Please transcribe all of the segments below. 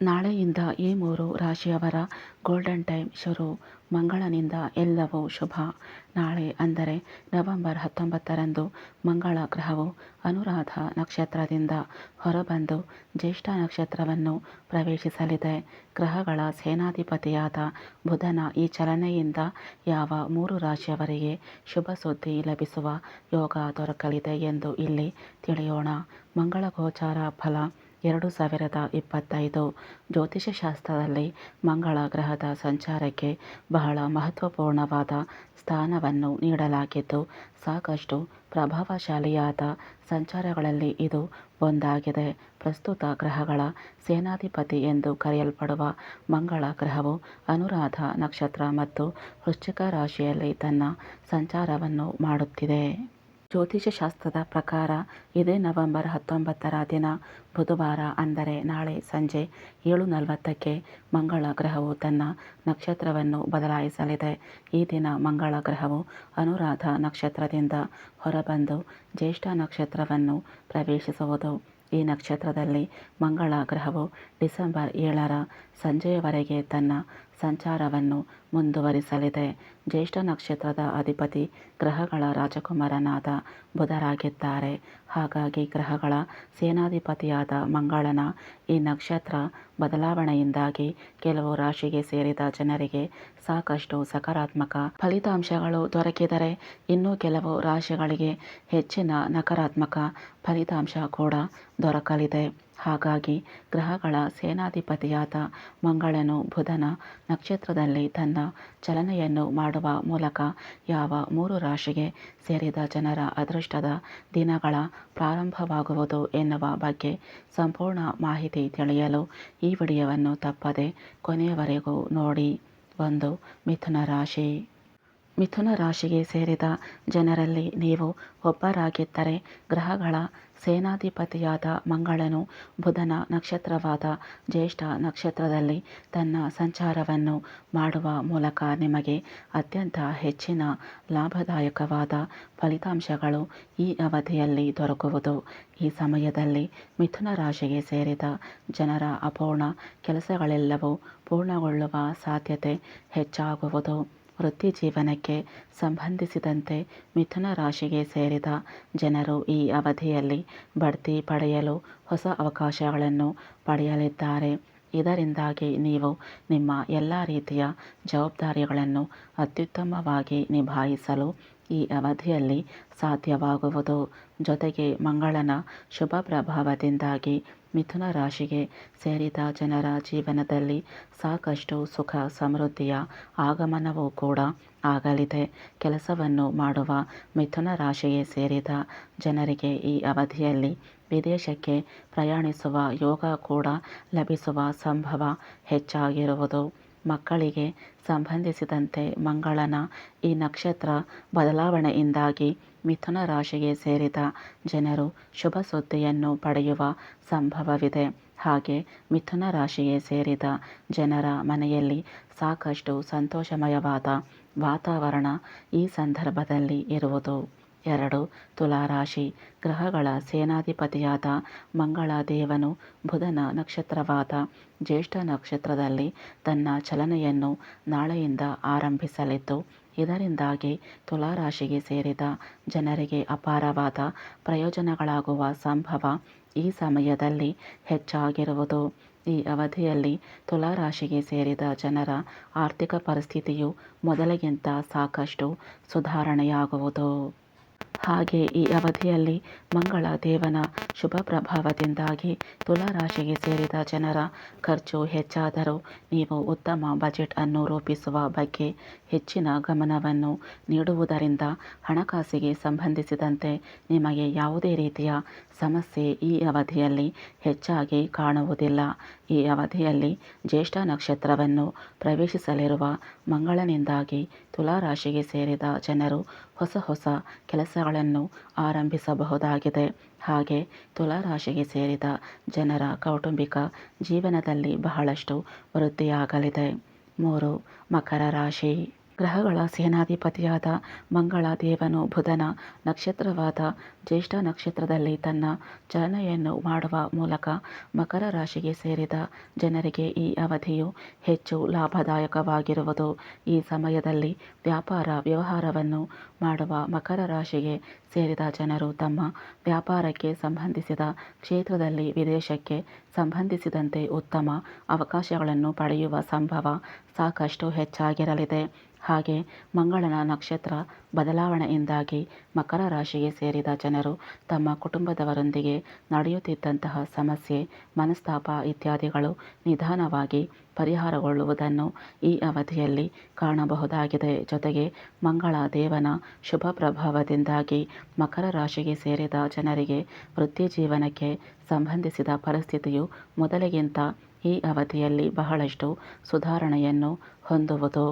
ನಾಳೆಯಿಂದ ಈ ಮೂರು ರಾಶಿಯವರ ಗೋಲ್ಡನ್ ಟೈಮ್ ಶುರು. ಮಂಗಳನಿಂದ ಎಲ್ಲವೂ ಶುಭ. ನಾಳೆ ಅಂದರೆ ನವೆಂಬರ್ ಹತ್ತೊಂಬತ್ತರಂದು ಮಂಗಳ ಗ್ರಹವು ಅನುರಾಧ ನಕ್ಷತ್ರದಿಂದ ಹೊರಬಂದು ಜ್ಯೇಷ್ಠ ನಕ್ಷತ್ರವನ್ನು ಪ್ರವೇಶಿಸಲಿದೆ. ಗ್ರಹಗಳ ಸೇನಾಧಿಪತಿಯಾದ ಬುಧನ ಈ ಚಲನೆಯಿಂದ ಯಾವ ಮೂರು ರಾಶಿಯವರಿಗೆ ಶುಭ ಸುದ್ದಿ ಲಭಿಸುವ ಯೋಗ ದೊರಕಲಿದೆ ಎಂದು ಇಲ್ಲಿ ತಿಳಿಯೋಣ. ಮಂಗಳ ಗೋಚಾರ ಫಲ. ಎರಡು ಸಾವಿರದ ಇಪ್ಪತ್ತೈದು ಜ್ಯೋತಿಷ್ಯಶಾಸ್ತ್ರದಲ್ಲಿ ಮಂಗಳ ಗ್ರಹದ ಸಂಚಾರಕ್ಕೆ ಬಹಳ ಮಹತ್ವಪೂರ್ಣವಾದ ಸ್ಥಾನವನ್ನು ನೀಡಲಾಗಿದ್ದು, ಸಾಕಷ್ಟು ಪ್ರಭಾವಶಾಲಿಯಾದ ಸಂಚಾರಗಳಲ್ಲಿ ಇದು ಒಂದಾಗಿದೆ. ಪ್ರಸ್ತುತ ಗ್ರಹಗಳ ಸೇನಾಧಿಪತಿ ಎಂದು ಕರೆಯಲ್ಪಡುವ ಮಂಗಳ ಗ್ರಹವು ಅನುರಾಧ ನಕ್ಷತ್ರ ಮತ್ತು ವೃಶ್ಚಿಕ ರಾಶಿಯಲ್ಲಿ ತನ್ನ ಸಂಚಾರವನ್ನು ಮಾಡುತ್ತಿದೆ. ಜ್ಯೋತಿಷ್ಯ ಶಾಸ್ತ್ರದ ಪ್ರಕಾರ ಇದೇ ನವೆಂಬರ್ ಹತ್ತೊಂಬತ್ತರ ದಿನ ಬುಧವಾರ ಅಂದರೆ ನಾಳೆ ಸಂಜೆ ಏಳು ನಲವತ್ತಕ್ಕೆ ಮಂಗಳ ಗ್ರಹವು ತನ್ನ ನಕ್ಷತ್ರವನ್ನು ಬದಲಾಯಿಸಲಿದೆ. ಈ ದಿನ ಮಂಗಳ ಗ್ರಹವು ಅನುರಾಧ ನಕ್ಷತ್ರದಿಂದ ಹೊರಬಂದು ಜ್ಯೇಷ್ಠ ನಕ್ಷತ್ರವನ್ನು ಪ್ರವೇಶಿಸುವುದು. ಈ ನಕ್ಷತ್ರದಲ್ಲಿ ಮಂಗಳ ಗ್ರಹವು ಡಿಸೆಂಬರ್ ಏಳರ ಸಂಜೆಯವರೆಗೆ ತನ್ನ ಸಂಚಾರವನ್ನು ಮುಂದುವರಿಸಲಿದೆ. ಜ್ಯೇಷ್ಠ ನಕ್ಷತ್ರದ ಅಧಿಪತಿ ಗ್ರಹಗಳ ರಾಜಕುಮಾರನಾದ ಬುಧರಾಗಿದ್ದಾರೆ. ಹಾಗಾಗಿ ಗ್ರಹಗಳ ಸೇನಾಧಿಪತಿಯಾದ ಮಂಗಳನ ಈ ನಕ್ಷತ್ರ ಬದಲಾವಣೆಯಿಂದಾಗಿ ಕೆಲವು ರಾಶಿಗೆ ಸೇರಿದ ಜನರಿಗೆ ಸಾಕಷ್ಟು ಸಕಾರಾತ್ಮಕ ಫಲಿತಾಂಶಗಳು ದೊರಕಿದರೆ ಇನ್ನೂ ಕೆಲವು ರಾಶಿಗಳಿಗೆ ಹೆಚ್ಚಿನ ನಕಾರಾತ್ಮಕ ಫಲಿತಾಂಶ ಕೂಡ ದೊರಕಲಿದೆ. ಹಾಗಾಗಿ ಗ್ರಹಗಳ ಸೇನಾಧಿಪತಿಯಾದ ಮಂಗಳನು ಬುಧನ ನಕ್ಷತ್ರದಲ್ಲಿ ತನ್ನ ಚಲನೆಯನ್ನು ಮಾಡುವ ಮೂಲಕ ಯಾವ ಮೂರು ರಾಶಿಗೆ ಸೇರಿದ ಜನರ ಅದೃಷ್ಟದ ದಿನಗಳ ಪ್ರಾರಂಭವಾಗುವುದು ಎನ್ನುವ ಬಗ್ಗೆ ಸಂಪೂರ್ಣ ಮಾಹಿತಿ ತಿಳಿಯಲು ಈ ವಿಡಿಯೋವನ್ನು ತಪ್ಪದೆ ಕೊನೆಯವರೆಗೂ ನೋಡಿ. ಒಂದು ಮಿಥುನ ರಾಶಿ. ಮಿಥುನ ರಾಶಿಗೆ ಸೇರಿದ ಜನರಲ್ಲಿ ನೀವು ಒಬ್ಬರಾಗಿದ್ದರೆ ಗ್ರಹಗಳ ಸೇನಾಧಿಪತಿಯಾದ ಮಂಗಳನು ಬುಧನ ನಕ್ಷತ್ರವಾದ ಜ್ಯೇಷ್ಠ ನಕ್ಷತ್ರದಲ್ಲಿ ತನ್ನ ಸಂಚಾರವನ್ನು ಮಾಡುವ ಮೂಲಕ ನಿಮಗೆ ಅತ್ಯಂತ ಹೆಚ್ಚಿನ ಲಾಭದಾಯಕವಾದ ಫಲಿತಾಂಶಗಳು ಈ ಅವಧಿಯಲ್ಲಿ ದೊರಕುವುದು. ಈ ಸಮಯದಲ್ಲಿ ಮಿಥುನ ರಾಶಿಗೆ ಸೇರಿದ ಜನರ ಅಪೂರ್ಣ ಕೆಲಸಗಳೆಲ್ಲವೂ ಪೂರ್ಣಗೊಳ್ಳುವ ಸಾಧ್ಯತೆ ಹೆಚ್ಚಾಗುವುದು. ವೃತ್ತಿ ಜೀವನಕ್ಕೆ ಸಂಬಂಧಿಸಿದಂತೆ ಮಿಥುನ ರಾಶಿಗೆ ಸೇರಿದ ಜನರು ಈ ಅವಧಿಯಲ್ಲಿ ಬಡ್ತಿ ಪಡೆಯಲು ಹೊಸ ಅವಕಾಶಗಳನ್ನು ಪಡೆಯಲಿದ್ದಾರೆ. ಇದರಿಂದಾಗಿ ನೀವು ನಿಮ್ಮ ಎಲ್ಲ ರೀತಿಯ ಜವಾಬ್ದಾರಿಗಳನ್ನು ಅತ್ಯುತ್ತಮವಾಗಿ ನಿಭಾಯಿಸಲು ಈ ಅವಧಿಯಲ್ಲಿ ಸಾಧ್ಯವಾಗುವುದು. ಜೊತೆಗೆ ಮಂಗಳನ ಶುಭ ಪ್ರಭಾವದಿಂದಾಗಿ ಮಿಥುನ ರಾಶಿಗೆ ಸೇರಿದ ಜನರ ಜೀವನದಲ್ಲಿ ಸಾಕಷ್ಟು ಸುಖ ಸಮೃದ್ಧಿಯ ಆಗಮನವೂ ಕೂಡ ಆಗಲಿದೆ. ಕೆಲಸವನ್ನು ಮಾಡುವ ಮಿಥುನ ರಾಶಿಗೆ ಸೇರಿದ ಜನರಿಗೆ ಈ ಅವಧಿಯಲ್ಲಿ ವಿದೇಶಕ್ಕೆ ಪ್ರಯಾಣಿಸುವ ಯೋಗ ಕೂಡ ಲಭಿಸುವ ಸಂಭವ ಹೆಚ್ಚಾಗಿರುವುದು. ಮಕ್ಕಳಿಗೆ ಸಂಬಂಧಿಸಿದಂತೆ ಮಂಗಳನ ಈ ನಕ್ಷತ್ರ ಬದಲಾವಣೆಯಿಂದಾಗಿ ಮಿಥುನ ರಾಶಿಗೆ ಸೇರಿದ ಜನರು ಶುಭ ಸುದ್ದಿಯನ್ನು ಪಡೆಯುವ ಸಂಭವವಿದೆ. ಹಾಗೆ ಮಿಥುನ ರಾಶಿಗೆ ಸೇರಿದ ಜನರ ಮನೆಯಲ್ಲಿ ಸಾಕಷ್ಟು ಸಂತೋಷಮಯವಾದ ವಾತಾವರಣ ಈ ಸಂದರ್ಭದಲ್ಲಿ ಇರುವುದು. ಎರಡು ತುಲಾರಾಶಿ ಗ್ರಹಗಳ ಸೇನಾಧಿಪತಿಯಾದ ಮಂಗಳ ದೇವನು ಬುಧನ ನಕ್ಷತ್ರವಾದ ಜ್ಯೇಷ್ಠ ನಕ್ಷತ್ರದಲ್ಲಿ ತನ್ನ ಚಲನೆಯನ್ನು ನಾಳೆಯಿಂದ ಆರಂಭಿಸಲಿದ್ದು, ಇದರಿಂದಾಗಿ ತುಲಾರಾಶಿಗೆ ಸೇರಿದ ಜನರಿಗೆ ಅಪಾರವಾದ ಪ್ರಯೋಜನಗಳಾಗುವ ಸಂಭವ ಈ ಸಮಯದಲ್ಲಿ ಹೆಚ್ಚಾಗಿರುವುದು. ಈ ಅವಧಿಯಲ್ಲಿ ತುಲಾರಾಶಿಗೆ ಸೇರಿದ ಜನರ ಆರ್ಥಿಕ ಪರಿಸ್ಥಿತಿಯು ಮೊದಲಿಗಿಂತ ಸಾಕಷ್ಟು ಸುಧಾರಣೆಯಾಗುವುದು. ಹಾಗೆ ಈ ಅವಧಿಯಲ್ಲಿ ಮಂಗಳ ದೇವನ ಶುಭ ಪ್ರಭಾವದಿಂದಾಗಿ ತುಲಾರಾಶಿಗೆ ಸೇರಿದ ಜನರ ಖರ್ಚು ಹೆಚ್ಚಾದರೂ ನೀವು ಉತ್ತಮ ಬಜೆಟ್ ಅನ್ನು ರೂಪಿಸುವ ಬಗ್ಗೆ ಹೆಚ್ಚಿನ ಗಮನವನ್ನು ನೀಡುವುದರಿಂದ ಹಣಕಾಸಿಗೆ ಸಂಬಂಧಿಸಿದಂತೆ ನಿಮಗೆ ಯಾವುದೇ ರೀತಿಯ ಸಮಸ್ಯೆ ಈ ಅವಧಿಯಲ್ಲಿ ಹೆಚ್ಚಾಗಿ ಕಾಣುವುದಿಲ್ಲ. ಈ ಅವಧಿಯಲ್ಲಿ ಜ್ಯೇಷ್ಠ ನಕ್ಷತ್ರವನ್ನು ಪ್ರವೇಶಿಸಲಿರುವ ಮಂಗಳನಿಂದಾಗಿ ತುಲಾರಾಶಿಗೆ ಸೇರಿದ ಜನರು ಹೊಸ ಹೊಸ ಕೆಲಸಗಳನ್ನು ಆರಂಭಿಸಬಹುದಾಗಿದೆ. ಹಾಗೆ ತುಲಾರಾಶಿಗೆ ಸೇರಿದ ಜನರ ಕೌಟುಂಬಿಕ ಜೀವನದಲ್ಲಿ ಬಹಳಷ್ಟು ವೃದ್ಧಿಯಾಗಲಿದೆ. ಮೂರು, ಮಕರ ರಾಶಿ. ಗ್ರಹಗಳ ಸೇನಾಧಿಪತಿಯಾದ ಮಂಗಳ ದೇವನು ಬುಧನ ನಕ್ಷತ್ರವಾದ ಜ್ಯೇಷ್ಠ ನಕ್ಷತ್ರದಲ್ಲಿ ತನ್ನ ಚಲನೆಯನ್ನು ಮಾಡುವ ಮೂಲಕ ಮಕರ ರಾಶಿಗೆ ಸೇರಿದ ಜನರಿಗೆ ಈ ಅವಧಿಯು ಹೆಚ್ಚು ಲಾಭದಾಯಕವಾಗಿರುವುದು. ಈ ಸಮಯದಲ್ಲಿ ವ್ಯಾಪಾರ ವ್ಯವಹಾರವನ್ನು ಮಾಡುವ ಮಕರ ರಾಶಿಗೆ ಸೇರಿದ ಜನರು ತಮ್ಮ ವ್ಯಾಪಾರಕ್ಕೆ ಸಂಬಂಧಿಸಿದ ಕ್ಷೇತ್ರದಲ್ಲಿ ವಿದೇಶಕ್ಕೆ ಸಂಬಂಧಿಸಿದಂತೆ ಉತ್ತಮ ಅವಕಾಶಗಳನ್ನು ಪಡೆಯುವ ಸಂಭವ ಸಾಕಷ್ಟು ಹೆಚ್ಚಾಗಿರಲಿದೆ. ಹಾಗೆ ಮಂಗಳನ ನಕ್ಷತ್ರ ಬದಲಾವಣೆಯಿಂದಾಗಿ ಮಕರ ರಾಶಿಗೆ ಸೇರಿದ ಜನರು ತಮ್ಮ ಕುಟುಂಬದವರೊಂದಿಗೆ ನಡೆಯುತ್ತಿದ್ದಂತಹ ಸಮಸ್ಯೆ, ಮನಸ್ತಾಪ ಇತ್ಯಾದಿಗಳು ನಿಧಾನವಾಗಿ ಪರಿಹಾರಗೊಳ್ಳುವುದನ್ನು ಈ ಅವಧಿಯಲ್ಲಿ ಕಾಣಬಹುದಾಗಿದೆ. ಜೊತೆಗೆ ಮಂಗಳ ದೇವನ ಶುಭ ಪ್ರಭಾವದಿಂದಾಗಿ ಮಕರ ರಾಶಿಗೆ ಸೇರಿದ ಜನರಿಗೆ ವೃತ್ತಿ ಜೀವನಕ್ಕೆ ಸಂಬಂಧಿಸಿದ ಪರಿಸ್ಥಿತಿಯು ಮೊದಲಿಗಿಂತ ಈ ಅವಧಿಯಲ್ಲಿ ಬಹಳಷ್ಟು ಸುಧಾರಣೆಯನ್ನು ಹೊಂದುವುದು.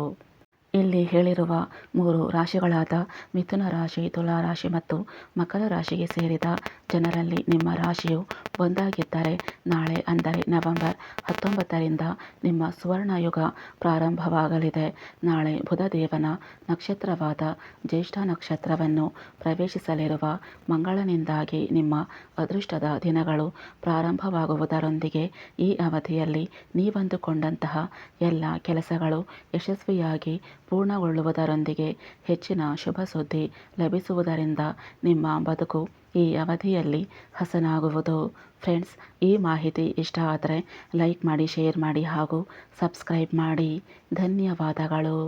ಇಲ್ಲಿ ಹೇಳಿರುವ ಮೂರು ರಾಶಿಗಳಾದ ಮಿಥುನ ರಾಶಿ, ತುಲಾ ರಾಶಿ ಮತ್ತು ಮಕರ ರಾಶಿಗೆ ಸೇರಿದ ಜನರಲ್ಲಿ ನಿಮ್ಮ ರಾಶಿಯು ಒಂದಾಗಿದ್ದರೆ ನಾಳೆ ಅಂದರೆ ನವೆಂಬರ್ ಹತ್ತೊಂಬತ್ತರಿಂದ ನಿಮ್ಮ ಸುವರ್ಣಯುಗ ಪ್ರಾರಂಭವಾಗಲಿದೆ. ನಾಳೆ ಬುಧದೇವನ ನಕ್ಷತ್ರವಾದ ಜ್ಯೇಷ್ಠ ನಕ್ಷತ್ರವನ್ನು ಪ್ರವೇಶಿಸಲಿರುವ ಮಂಗಳನಿಂದಾಗಿ ನಿಮ್ಮ ಅದೃಷ್ಟದ ದಿನಗಳು ಪ್ರಾರಂಭವಾಗುವುದರೊಂದಿಗೆ ಈ ಅವಧಿಯಲ್ಲಿ ನೀವಂದುಕೊಂಡಂತಹ ಎಲ್ಲ ಕೆಲಸಗಳು ಯಶಸ್ವಿಯಾಗಿ ಪೂರ್ಣಗೊಳ್ಳುವುದರೊಂದಿಗೆ ಹೆಚ್ಚಿನ ಶುಭ ಸುದ್ದಿ ಲಭಿಸುವುದರಿಂದ ನಿಮ್ಮ ಬದುಕು ಈ ಅವಧಿಯಲ್ಲಿ ಹಸನಾಗುವುದು. ಫ್ರೆಂಡ್ಸ್, ಈ ಮಾಹಿತಿ ಇಷ್ಟ ಆದರೆ ಲೈಕ್ ಮಾಡಿ, ಶೇರ್ ಮಾಡಿ ಹಾಗೂ ಸಬ್ಸ್ಕ್ರೈಬ್ ಮಾಡಿ. ಧನ್ಯವಾದಗಳು.